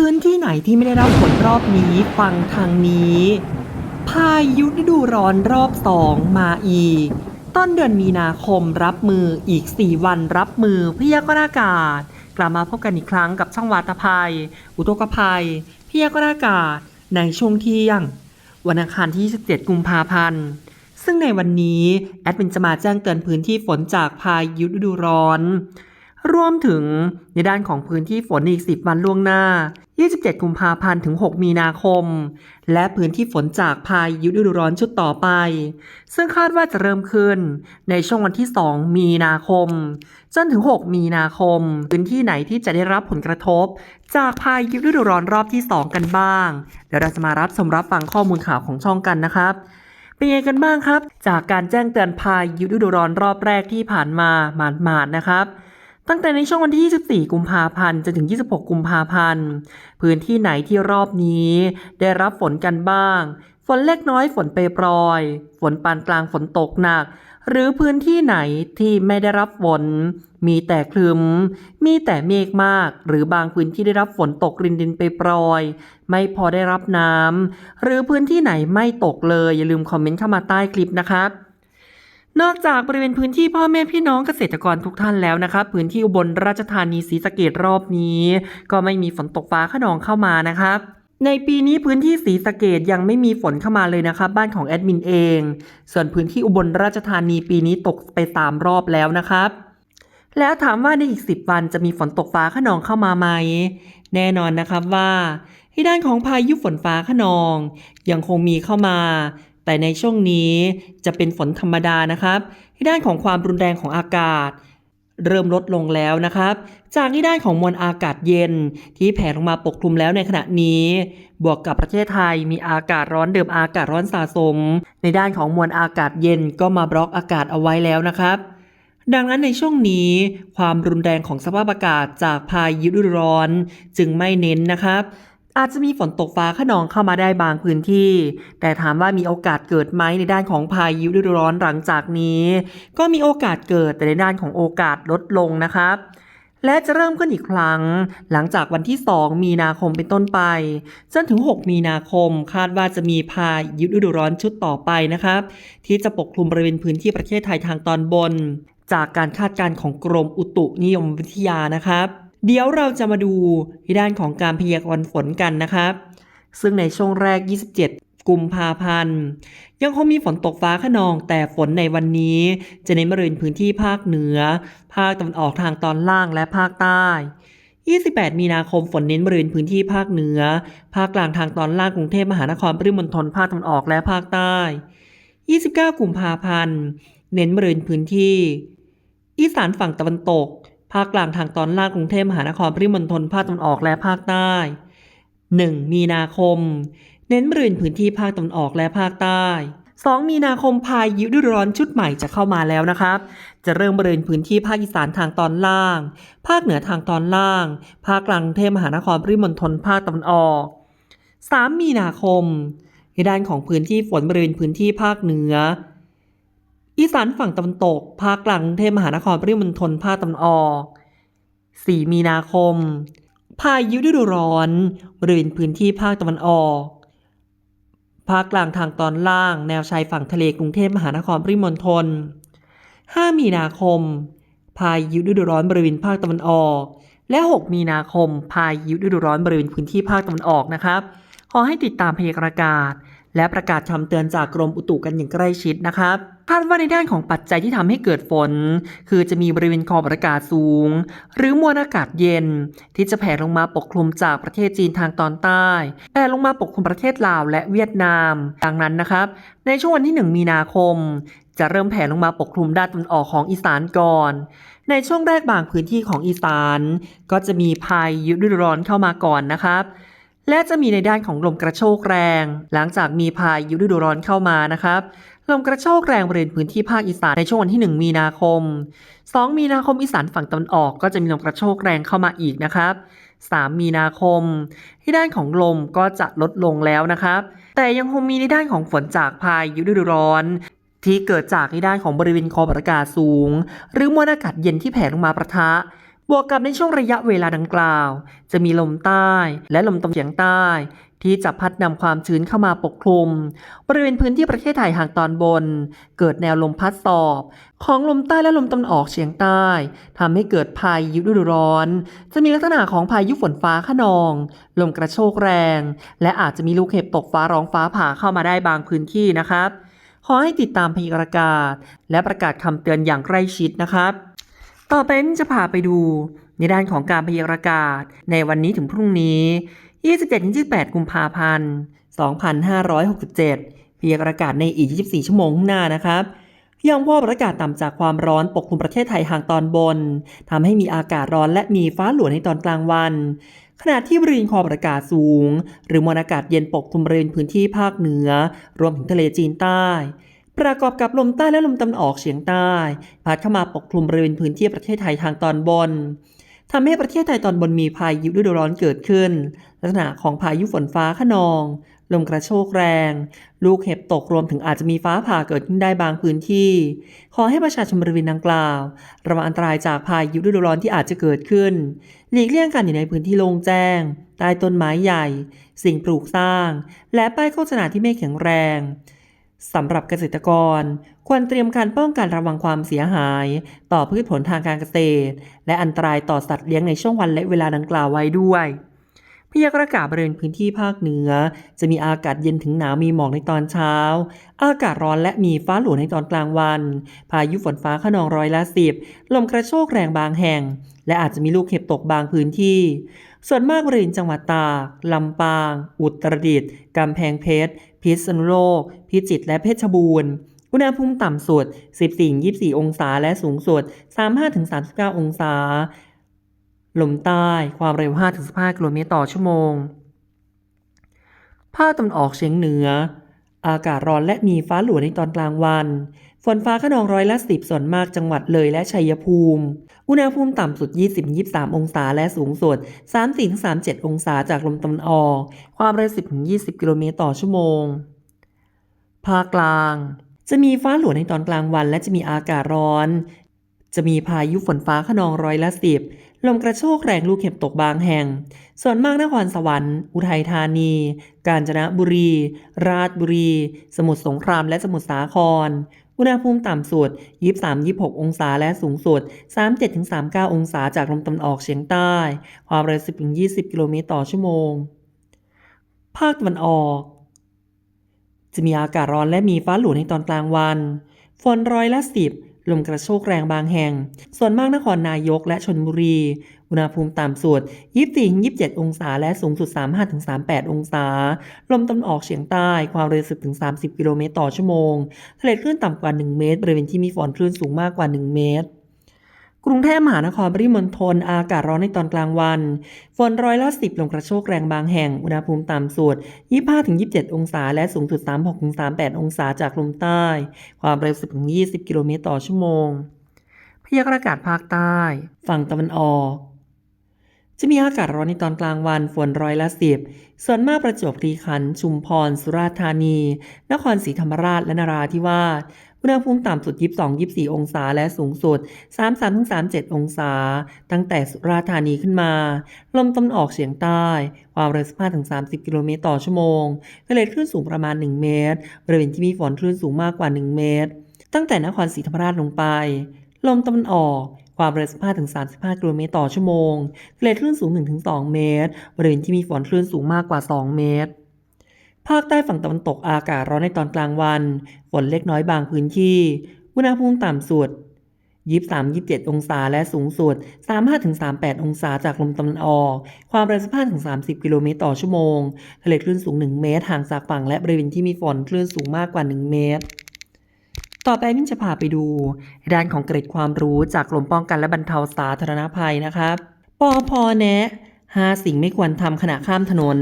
พื้นที่ไหนที่ไม่ได้รับฝนรอบนี้ฟังทางนี้ พายุฤดูร้อนรอบสองมาอีก ต้นเดือนมีนาคมรับมืออีก 4 วันรับมือพยากรณ์อากาศ กลับมาพบกันอีกครั้งกับช่องวาตภัย อุทกภัยพยากรณ์อากาศในช่วงเที่ยง วันอังคารที่17กุมภาพันธ์ซึ่งในวันนี้ แอดมินจะมาแจ้งเตือนพื้นที่ฝนจากพายุฤดูร้อน รวมถึงในด้านของพื้นที่ฝนอีก 10 วันล่วงหน้า 27 กุมภาพันธ์ถึง 6 มีนาคม และพื้นที่ฝนจากพายุฤดูร้อนชุดต่อไป ซึ่งคาดว่าจะเริ่มขึ้นในช่วงวันที่ 2 มีนาคม จนถึง 6 มีนาคม พื้นที่ไหนที่จะได้รับผลกระทบ จากพายุฤดูร้อนรอบที่ 2 กันบ้าง เดี๋ยวเราจะมารับชมรับฟังข้อมูลข่าวของช่องกันนะครับเป็นยังไงกันบ้างครับ จากการแจ้งเตือนพายุฤดูร้อนรอบแรกที่ผ่านมาหมาดๆนะครับ ตั้งแต่ในช่วงวันที่ 24 กุมภาพันธ์ จนถึง 26 กุมภาพันธ์ พื้นที่ไหนที่รอบนี้ ได้รับฝนกันบ้าง ฝนเล็กน้อยฝนเปรยปรอย ฝนปานกลางฝนตกหนัก หรือพื้นที่ไหนที่ไม่ได้รับฝน มีแต่คลึม มีแต่เมฆมาก หรือบางพื้นที่ได้รับฝนตกรินดินไปปรอย ไม่พอได้รับน้ำหรือพื้นที่ไหนไม่ตกเลย อย่าลืมคอมเมนต์เข้ามาใต้คลิปนะครับ นอกจากบริเวณพื้นที่พ่อแม่พี่น้องเกษตรกรทุกท่านแล้วนะครับพื้นที่อุบลราชธานีศรีสะเกดรอบนี้ ก็ไม่มีฝนตกฟ้าขนองเข้ามานะครับในปีนี้พื้นที่ศรีสะเกดยังไม่มีฝนเข้ามาเลยนะครับ บ้านของแอดมินเอง ส่วนพื้นที่อุบลราชธานีปีนี้ตกไปสามรอบแล้วนะครับ แล้วถามว่าในอีก 10 วันจะมีฝนตกฟ้าขนองเข้ามาไหม แน่นอนนะครับว่าที่ด้านของพายุฝนฟ้าขนอง ยังคงมีเข้ามา แต่ในช่วงนี้จะเป็นฝนธรรมดานะครับ ที่ด้านของความรุนแรงของอากาศ เริ่มลดลงแล้วนะครับ จากที่ด้านของมวลอากาศเย็น ที่แผ่ลงมาปกคลุมแล้วในขณะนี้ บวกกับประเทศไทยมีอากาศร้อนเดิมอากาศร้อนสะสม ในด้านของมวลอากาศเย็นก็มาบล็อกอากาศเอาไว้แล้วนะครับดังนั้นในช่วงนี้ความรุนแรงของสภาพอากาศจากพายุฤดูร้อนจึงไม่เน้นนะครับ อาจจะมีฝนตกฟ้าขนองเข้ามาได้บางพื้นที่ แต่ถามว่ามีโอกาสเกิดไหมในด้านของพายุฤดูร้อนหลังจากนี้ ก็มีโอกาสเกิดแต่ในด้านของโอกาสลดลงนะครับและจะเริ่มขึ้นอีกครั้ง หลังจากวันที่ 2 มีนาคมเป็นต้นไป จนถึง 6 มีนาคมคาดว่าจะมีพายุฤดูร้อนชุดต่อไปนะครับ ที่จะปกคลุมบริเวณพื้นที่ประเทศไทยทางตอนบน จากการคาดการณ์ของกรมอุตุนิยมวิทยานะครับ เดี๋ยวเราจะมาดูด้านของการพยากรณ์ฝนกันนะครับ ซึ่งในช่วงแรก 27 กุมภาพันธ์ ยังคงมีฝนตกฟ้าขนอง แต่ฝนในวันนี้จะเน้นบริเวณพื้นที่ภาคเหนือ ภาคตะวันออกทางตอนล่างและภาคใต้ 28 มีนาคมฝนเน้นบริเวณพื้นที่ภาคเหนือ ภาคกลางทางตอนล่างกรุงเทพมหานครปริมณฑลภาคตะวันออกและภาคใต้ 29 กุมภาพันธ์ เน้นบริเวณพื้นที่ อีสานฝั่งตะวันตก ภาคกลางทางตอนล่างกรุงเทพมหานครปริมณฑลภาคตะวันออกและภาคใต้ 1 มีนาคม เน้นบริเวณพื้นที่ภาคตะวันออกและภาคใต้ 2 มีนาคมพายุฤดูร้อนชุดใหม่จะเข้ามาแล้วนะครับ จะเริ่มบริเวณพื้นที่ภาคอีสานทางตอนล่าง ภาคเหนือทางตอนล่าง ภาคกลางกรุงเทพมหานครปริมณฑลภาคตะวันออก 3 มีนาคมในด้านของพื้นที่ฝนบริเวณพื้นที่ภาคเหนือ อีสานฝั่งตะวันตก ภาคกลางเทพมหานครปริมณฑลภาคตะวันออก 4 มีนาคม พายุฤดูร้อนบริเวณพื้นที่ภาคตะวันออก ภาคกลางทางตอนล่าง แนวชายฝั่งทะเลกรุงเทพมหานครปริมณฑล 5 มีนาคม พายุฤดูร้อนบริเวณภาคตะวันออก และ 6 มีนาคม พายุฤดูร้อนบริเวณพื้นที่ภาคตะวันออกนะครับ ขอให้ติดตามพยากรณ์อากาศ และประกาศคำเตือนจากกรมอุตุกันอย่างใกล้ชิดนะครับคาดว่าในด้านของปัจจัยที่ทำให้เกิดฝน คือจะมีบริเวณขอบอากาศสูง หรือมวลอากาศเย็น ที่จะแผ่ลงมาปกคลุมจากประเทศจีนทางตอนใต้แผ่ลงมาปกคลุมประเทศลาวและเวียดนาม ดังนั้นนะครับ ในช่วงวันที่ 1 มีนาคม จะเริ่มแผ่ลงมาปกคลุมด้านตะวันออกของอีสานก่อน ในช่วงแรกบางพื้นที่ของอีสาน ก็จะมีพายุฤดูร้อนเข้ามาก่อนนะครับ และจะมีในด้านของลมกระโชกแรง หลังจากมีพายุฤดูร้อนเข้ามานะครับลมกระโชกแรงบริเวณพื้นที่ภาคอีสานในช่วงวันที่ 1 มีนาคม 2 มีนาคมอีสานฝั่งตะวันออกก็จะมีลมกระโชกแรงเข้ามาอีกนะครับ 3 มีนาคม ที่ด้านของลมก็จะลดลงแล้วนะครับ แต่ยังคงมีในด้านของฝนจากพายุฤดูร้อน ที่เกิดจากในด้านของบริเวณคอมอากาศสูง หรือมวลอากาศเย็นที่แผ่ลงมาประทะ บวกกับในช่วงระยะเวลาดังกล่าว จะมีลมใต้และลมตะวันเฉียงใต้ ที่จะพัดนำความชื้นเข้ามาปกคลุม บริเวณพื้นที่ประเทศไทยทางตอนบน เกิดแนวลมพัดสอบ ของลมใต้และลมตะวันออกเฉียงใต้ทำให้เกิดพายุฤดูร้อน จะมีลักษณะของพายุฝนฟ้าขนอง ลมกระโชกแรง และอาจจะมีลูกเห็บตกฟ้าร้องฟ้าผ่าเข้ามาได้บางพื้นที่นะครับขอให้ติดตามพยากรณ์อากาศ และประกาศคำเตือนอย่างใกล้ชิดนะครับ ต่อไปนี้จะพาไปดู ในด้านของการพยากรณ์อากาศในวันนี้ถึงพรุ่งนี้ 27-28 กุมภาพันธ์ 2567 พยากรณ์อากาศในอีก 24 ชั่วโมงข้างหน้านะครับยอมว่าประกาศต่ำจากความร้อนปกคลุมประเทศไทยทางตอนบนทำให้มีอากาศร้อนและมีฟ้าหลวในตอนกลางวัน ขณะที่บริเวณขอบอากาศสูง หรือมวลอากาศเย็นปกคลุมบริเวณพื้นที่ภาคเหนือ รวมถึงทะเลจีนใต้ ประกอบกับลมใต้และลมตะวันออกเฉียงใต้พัดเข้ามาปกคลุมบริเวณพื้นที่ประเทศไทยทางตอนบนทำให้ประเทศไทยตอนบนมีพายุฤดูร้อนเกิดขึ้น ลักษณะของพายุฝนฟ้าขนอง ลมกระโชกแรง ลูกเห็บตกรวมถึงอาจจะมีฟ้าผ่าเกิดขึ้นได้บางพื้นที่ ขอให้ประชาชนบริเวณดังกล่าว ระวังอันตรายจากพายุฤดูร้อนที่อาจจะเกิดขึ้น หลีกเลี่ยงการอยู่ในพื้นที่โล่งแจ้ง ใต้ต้นไม้ใหญ่ สิ่งปลูกสร้าง และป้ายโฆษณาที่ไม่แข็งแรง สำหรับเกษตรกร ควรเตรียมการป้องกันระวังความเสียหาย ต่อพืชผลทางการเกษตร และอันตรายต่อสัตว์เลี้ยงในช่วงวันและเวลาดังกล่าวไว้ด้วยพยากรณ์อากาศบริเวณพื้นที่ภาคเหนือ จะมีอากาศเย็นถึงหนาวมีหมอกในตอนเช้า อากาศร้อนและมีฟ้าหลวในตอนกลางวัน พายุฝนฟ้าขนองร้อยละสิบลมกระโชกแรงบางแห่ง และอาจจะมีลูกเห็บตกบางพื้นที่ส่วนมากบริเวณจังหวัดตากลำปาง อุตรดิตถ์กำแพงเพชร พิษณุโลก พิจิตรและเพชรบูรณ์ อุณหภูมิต่ำสุด 14-24 องศาและสูงสุด 35-39 องศา ลมใต้ความเร็ว 5-15 กิโลเมตรต่อชั่วโมง ภาคตะวันออกเฉียงเหนือ อากาศร้อนและมีฟ้าหลวในตอนกลางวัน ฝนฟ้าขนองร้อยละสิบส่วนมากจังหวัดเลยและชัยภูมิ อุณหภูมิต่ำสุด 20-23 องศาและสูงสุด 34-37 องศาจากลมตะวันออก ความเร็ว 10-20 กิโลเมตรต่อชั่วโมง ภาคกลาง จะมีฟ้าหลวในตอนกลางวัน และจะมีอากาศร้อน จะมีพายุฝนฟ้าขนองร้อยละสิบ ลมกระโชกแรงลูกเห็บตกบางแห่ง ส่วนมากนครสวรรค์ อุทัยธานี กาญจนบุรี ราชบุรี สมุทรสงครามและสมุทรสาคร อุณหภูมิต่ำสุด 23-26 องศาและสูงสุด 37-39 องศาจากลมตะวันออกเฉียงใต้ ความเร็ว 10-20 กิโลเมตรต่อชั่วโมง ภาคตะวันออก จะมีอากาศร้อนและมีฟ้าหลวในตอนกลางวัน ฝนร้อยละสิบ ลมกระโชกแรงบางแห่ง ส่วนมากนครนายกและชนบุรี อุณหภูมิต่ำสุด 24-27 องศา และสูงสุด 35-38 องศา ลมตะวันออกเฉียงใต้ ความเร็ว 10-30 กิโลเมตรต่อชั่วโมง ทะเลคลื่นต่ำกว่า 1 เมตร บริเวณที่มีฝนคลื่นสูงมากกว่า 1 เมตร กรุงเทพมหานครปริมณฑลอากาศร้อนในตอนกลางวัน ฝนร้อยละสิบลมกระโชกแรงบางแห่ง อุณหภูมิต่ำสุด 25-27 องศา และสูงสุด 36-38 องศาจากลมใต้ ความเร็ว 10-20 กิโลเมตรต่อชั่วโมง พยากรณ์อากาศภาคใต้ ฝั่งตะวันออกจะมีอากาศร้อนในตอนกลางวันฝนร้อยละสิบส่วนมากประจวบคีรีขันธ์ชุมพร สุราษฎร์ธานี นครศรีธรรมราชและนราธิวาส อุณหภูมิต่ำสุด 22-24 องศา และสูงสุด 33-37 องศา ตั้งแต่สุราษฎร์ธานีขึ้นมา ลมตะวันออกเฉียงใต้ ความเร็ว 15-30 กิโลเมตรต่อชั่วโมงทะเลคลื่นสูงประมาณ 1 เมตร บริเวณที่มีฝนคลื่นสูงมากกว่า 1 เมตร ตั้งแต่นครศรีธรรมราชลงไป ลมตะวันออกความเร็ว 15-35 กิโลเมตรต่อชั่วโมงทะเลคลื่นสูง 1-2 เมตร บริเวณที่มีฝนคลื่นสูงมากกว่า 2 เมตร ภาคใต้ฝั่งตะวันตกอากาศร้อนในตอนกลางวัน ฝนเล็กน้อยบางพื้นที่ อุณหภูมิต่ำสุด 23-27 องศาและสูงสุด 35-38 องศาจากลมตะวันออก ความเร็ว15-30 กิโลเมตรต่อชั่วโมง ทะเลคลื่นสูง 1 เมตร ห่างจากฝั่งและบริเวณที่มีฝนคลื่นสูงมากกว่า 1 เมตร ต่อไปมิ้จะพาไปดูด้านของเกร็ดความรู้จากกรมป้องกันและบรรเทาสาธารณภัยนะครับปอพแนะ 5 สิ่งไม่ควรทำขณะข้ามถนน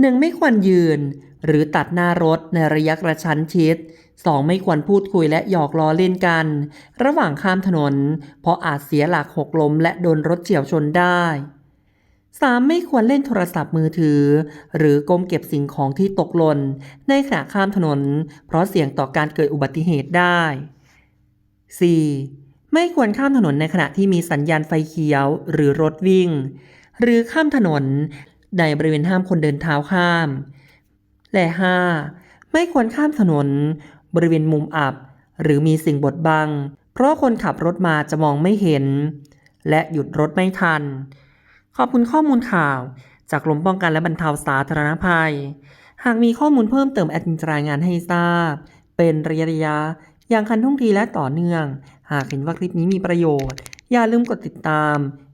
1. ไม่ควรยืน หรือตัดหน้ารถในระยะกระชั้นชิด 2. ไม่ควรพูดคุยและหยอกล้อเล่นกัน ระหว่างข้ามถนน เพราะอาจเสียหลักหกล้มและโดนรถเฉี่ยวชนได้ 3. ไม่ควรเล่นโทรศัพท์มือถือ หรือก้มเก็บสิ่งของที่ตกหล่นในขณะข้ามถนน เพราะเสี่ยงต่อการเกิดอุบัติเหตุได้ 4. ไม่ควรข้ามถนนในขณะที่มีสัญญาณไฟเขียวหรือรถวิ่ง หรือข้ามถนน ในบริเวณห้ามคนเดินเท้าข้าม และ 5. ไม่ควรข้ามถนน บริเวณมุมอับ หรือมีสิ่งบดบัง เพราะคนขับรถมาจะมองไม่เห็น และหยุดรถไม่ทัน ขอบคุณข้อมูลข่าว จากกรมป้องกันและบรรเทาสาธารณภัย หากมีข้อมูลเพิ่มเติมแอดมินรายงานให้ทราบ เป็นระยะระยะอย่างคันท่องทีและต่อเนื่อง หากเห็นว่าคลิปนี้มีประโยชน์ อย่าลืมกดติดตาม